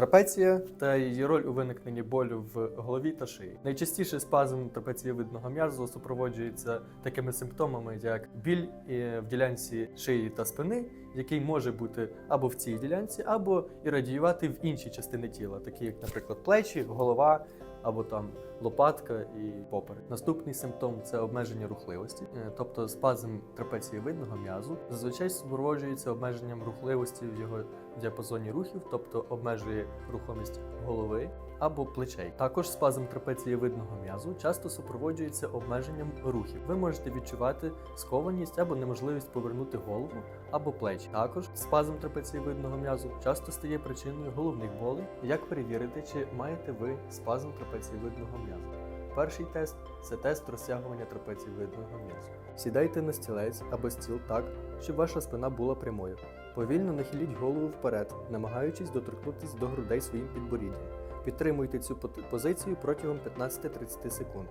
Трапеція та її роль у виникненні болю в голові та шиї. Найчастіше спазм трапецієвидного м'язу супроводжується такими симптомами, як біль е, в ділянці шиї та спини, який може бути або в цій ділянці, або і радіювати в інші частини тіла, такі як, наприклад, плечі, голова. Або там лопатка і поперек. Наступний симптом це обмеження рухливості, Е, тобто спазм трапецієвидного м'язу зазвичай супроводжується обмеженням рухливості в його діапазоні рухів, тобто обмежує рухомість голови або плечей. Також спазм трапецієвидного м'язу часто супроводжується обмеженням рухів. Ви можете відчувати скованість або неможливість повернути голову або плечі. Також спазм трапецієвидного м'язу часто стає причиною головних болей. Як перевірити, чи маєте ви спазм трапецієвидного м'язу? Перший тест це тест розтягування трапецієвидного м'язу. Сідайте на стілець або стіл так, щоб ваша спина була прямою. Повільно нахиліть голову вперед, намагаючись доторкнутися до грудей своїм підборіддям. Підтримуйте цю позицію протягом 15-30 секунд.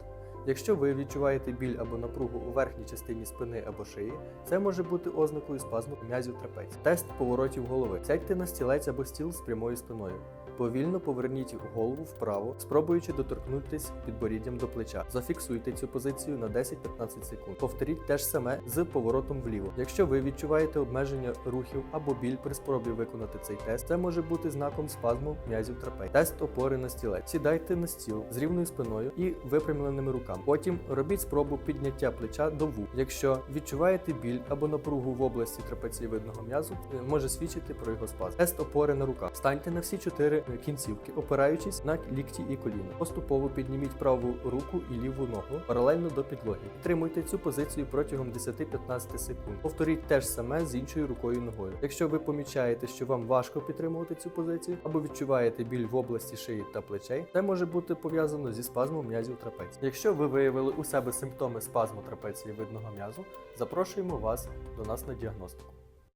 Якщо ви відчуваєте біль або напругу у верхній частині спини або шиї, це може бути ознакою спазму м'язів трапеції. Тест поворотів голови. Сядьте на стілець або стіл з прямою спиною. Повільно поверніть голову вправо, спробуючи доторкнутися підборіддям до плеча. Зафіксуйте цю позицію на 10-15 секунд. Повторіть те ж саме з поворотом вліво. Якщо ви відчуваєте обмеження рухів або біль при спробі виконати цей тест, це може бути знаком спазму м'язів трапеції. Тест опори на стілець. Сідайте на стіл з рівною спиною і випрямленими руками. Потім робіть спробу підняття плеча до вух. Якщо відчуваєте біль або напругу в області трапецієвидного м'язу, е, може свідчити про його спазм. Тест опори на руках. Станьте на всі чотири кінцівки, опираючись на лікті і коліна. Поступово підніміть праву руку і ліву ногу паралельно до підлоги. Підтримуйте цю позицію протягом 10-15 секунд. Повторіть те ж саме з іншою рукою і ногою. Якщо ви помічаєте, що вам важко підтримувати цю позицію, або відчуваєте біль в області шиї та плечей, це може бути пов'язано зі спазмом м'язів трапеції. Якщо ви виявили у себе симптоми спазму трапеції видного м'язу, запрошуємо вас до нас на діагностику.